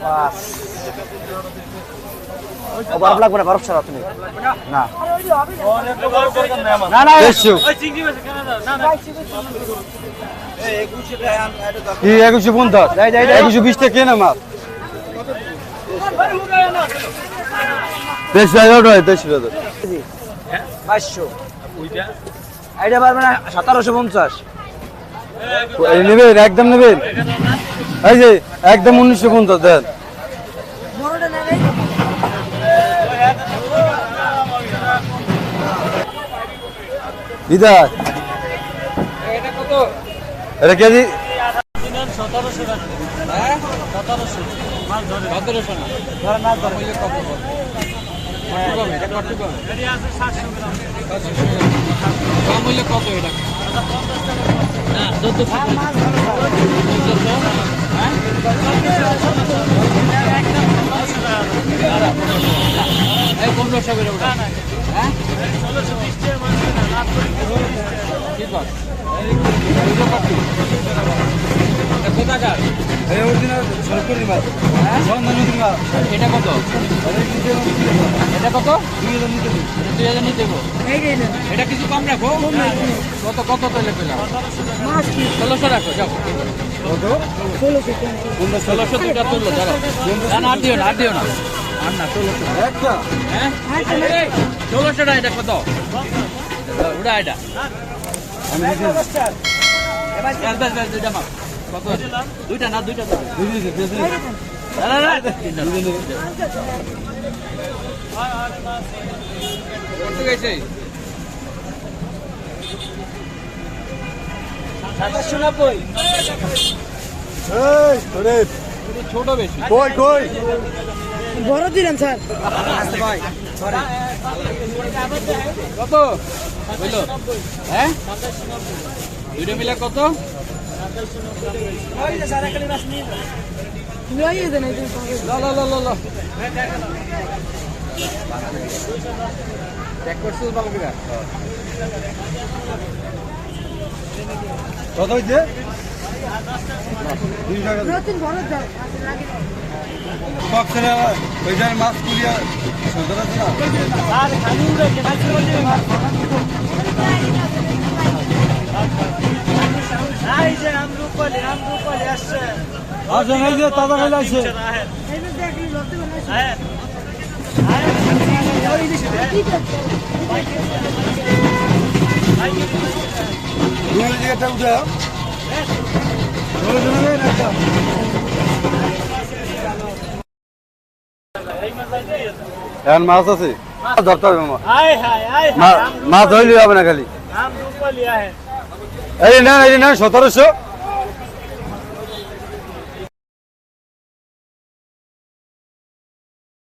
পাঁচ বরফ লাগবে না বরফ ছাড়া তুমি। না। না না পঞ্চাশ। একুশো বিশ টাকা কেনা মাছ দেড়শো হাজার টাকা দেড়শো হাজার বাইশশো। আইডিয়া পারবে না সতেরোশো পঞ্চাশ। এই নেবেন একদম নেবেন। এই যে একদম উনিশশো পঞ্চাশ দেন এটা কেজি এটা পনেরোশো করে ওটা হ্যাঁ? কোথাকার কত? এটা কত? দুই হাজার নিতে। এটা কিছু কম রাখো? কত কত তাহলে পেলাম? ষোলোশো রাখো যাও। ষোলোশো দুটা তুললো ধরো আর দিও না আর দিও না। আর না ষোলোশো। হ্যাঁ? ষোলোশোটা এটা কত? ওটা এটা। ব্যাস, ব্যাস, ব্যাস, দুইটা মাপ। কত দুইটা না দুইটা? সাতাশশো নব্বই। ছোট বেশি। কই কই? বড় দিলেন স্যার। কত? হ্যাঁ? দুইটা মিলে কত? কত হয়েছে বক্সের ওইটার মাছ কুড়িয়া সুন্দর আছে না আসেন এই যে তাজা খাইলে আসে এই যে দেখলি লড়তে বানাইছে দুই দিকে উঠে এখন মাছ আছে? ধরতে হবে মাছ। ধরলে হবে না খালি। এই না এই না সতেরোশো।